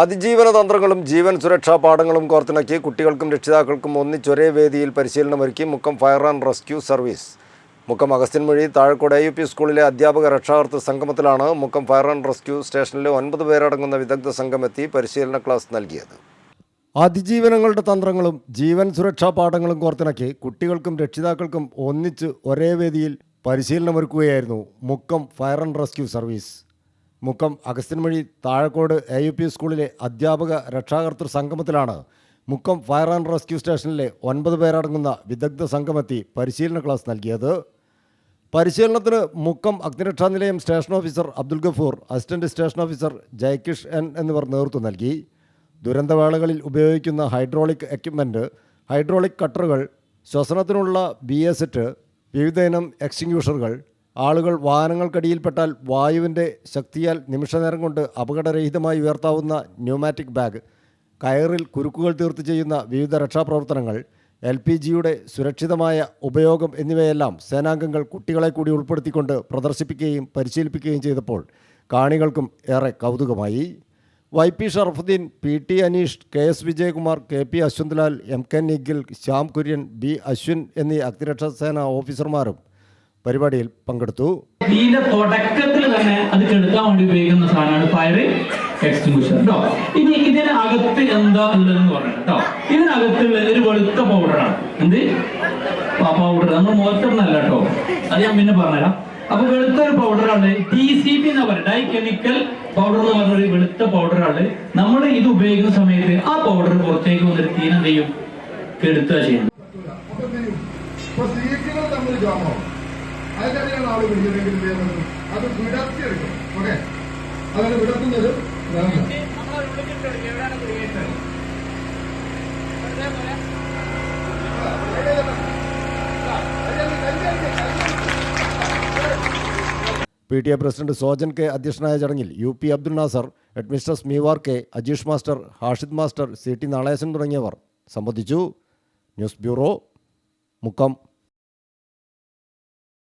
അതിജീവന തന്ത്രങ്ങളും ജീവൻ സുരക്ഷാ പാഠങ്ങളും കോർത്തിണക്കി കുട്ടികൾക്കും രക്ഷിതാക്കൾക്കും ഒന്നിച്ചൊരേ വേദിയിൽ പരിശീലനമൊരുക്കി Mukkam fire and rescue service. Mukkam Agasthyanmuzhi Thazhakode A U P സ്കൂളിലെ അധ്യാപക രക്ഷാകർത്തൃ സംഗമത്തിലാണ് മുക്കം ഫയർ ആൻഡ് റെസ്ക്യൂ സ്റ്റേഷനിലെ ഒൻപത് പേരടങ്ങുന്ന വിദഗ്ധ സംഘം എത്തി പരിശീലന ക്ലാസ് നൽകിയത്. അതിജീവനങ്ങളുടെ തന്ത്രങ്ങളും ജീവൻ സുരക്ഷാ പാഠങ്ങളും കോർത്തിണക്കി കുട്ടികൾക്കും രക്ഷിതാക്കൾക്കും ഒന്നിച്ച് ഒരേ വേദിയിൽ പരിശീലനമൊരുക്കുകയായിരുന്നു Mukkam fire and rescue service. Mukkam Agasthyanmuzhi Thazhakode A U P സ്കൂളിലെ അധ്യാപക രക്ഷാകർത്തൃ സംഗമത്തിലാണ് മുക്കം ഫയർ ആൻഡ് റെസ്ക്യൂ സ്റ്റേഷനിലെ ഒൻപത് പേരടങ്ങുന്ന വിദഗ്ധ സംഘമെത്തി പരിശീലന ക്ലാസ് നൽകിയത്. പരിശീലനത്തിന് മുക്കം അഗ്നിരക്ഷാ നിലയം station officer Abdul Gafoor assistant station officer Jayakish N എന്നിവർ നേതൃത്വം നൽകി. ദുരന്തവേളകളിൽ ഉപയോഗിക്കുന്ന ഹൈഡ്രോളിക് എക്യുപ്മെന്റ് ഹൈഡ്രോളിക് കട്ടറുകൾ ശ്വസനത്തിനുള്ള ബി എസെറ്റ് സെറ്റ് വിവിധ ഇനം എക്സ്റ്റിങ്യൂഷറുകൾ ആളുകൾ വാഹനങ്ങൾക്കടിയിൽപ്പെട്ടാൽ വായുവിന്റെ ശക്തിയാൽ നിമിഷനേരം കൊണ്ട് അപകടരഹിതമായി ഉയർത്താവുന്ന ന്യൂമാറ്റിക് ബാഗ് കയറിൽ കുരുക്കുകൾ തീർത്ത് ചെയ്യുന്ന വിവിധ രക്ഷാപ്രവർത്തനങ്ങൾ എൽ പി ജിയുടെ സുരക്ഷിതമായ ഉപയോഗം എന്നിവയെല്ലാം സേനാംഗങ്ങൾ കുട്ടികളെ കൂടി ഉൾപ്പെടുത്തിക്കൊണ്ട് പ്രദർശിപ്പിക്കുകയും പരിശീലിപ്പിക്കുകയും ചെയ്തപ്പോൾ കാണികൾക്കും ഏറെ കൗതുകമായി. Y P Sharafuddin P T Aneesh K S Vijayakumar K P Ashwanthlal M K Nikhil Shyam Kurian B Ashwin എന്നീ അഗ്നിരക്ഷാ ഓഫീസർമാരും പരിപാടിയിൽ പങ്കെടുത്തു. തീന്റെ തുടക്കത്തിൽ തന്നെ അത് കെടുക്കാൻ വേണ്ടി ഉപയോഗിക്കുന്ന സാധനമാണ് ഫയർ എക്സ്റ്റിംഗ്വിഷർ കേട്ടോ ഇനി ഇതിനകത്ത് എന്താ ഉള്ളതെന്ന് പറഞ്ഞു കേട്ടോ ഇതിനകത്തുള്ള ഒരു വെളുത്ത പൗഡറാണ് എന്ത്? പൗഡർ നമ്മൾ മുഖത്തൊന്നല്ല കേട്ടോ അത് ഞാൻ പിന്നെ പറഞ്ഞുതരാം. അപ്പൊ വെളുത്ത ഒരു പൗഡറാണ് ടി സി പി എന്ന് പറയുന്നത് ഡൈ കെമിക്കൽ പൗഡർ എന്ന് പറഞ്ഞ ഒരു വെളുത്ത പൗഡറാണ് നമ്മൾ ഇത് ഉപയോഗിക്കുന്ന സമയത്ത് ആ പൗഡർ പുറത്തേക്ക് വന്നിട്ട് തീനെന്ത് ചെയ്യും കെടുത്തുക ചെയ്യുന്നത് അതിനിടയിലാണ് ആൾ പിടിച്ചില്ലെങ്കിൽ എന്ത് ചെയ്യുന്നത് അത് വിടർത്തിയെടുക്കും. ഓക്കെ? അങ്ങനെ വിടർത്തുന്നത്. P T A president Sojan K അധ്യക്ഷനായ ചടങ്ങിൽ U P Abdul Nasar headmaster സ്മീവാർ K Ajeesh master Hashid master C T Nalesan തുടങ്ങിയവർ. സംബന്ധിച്ചു ന്യൂസ് ബ്യൂറോ മുക്കം.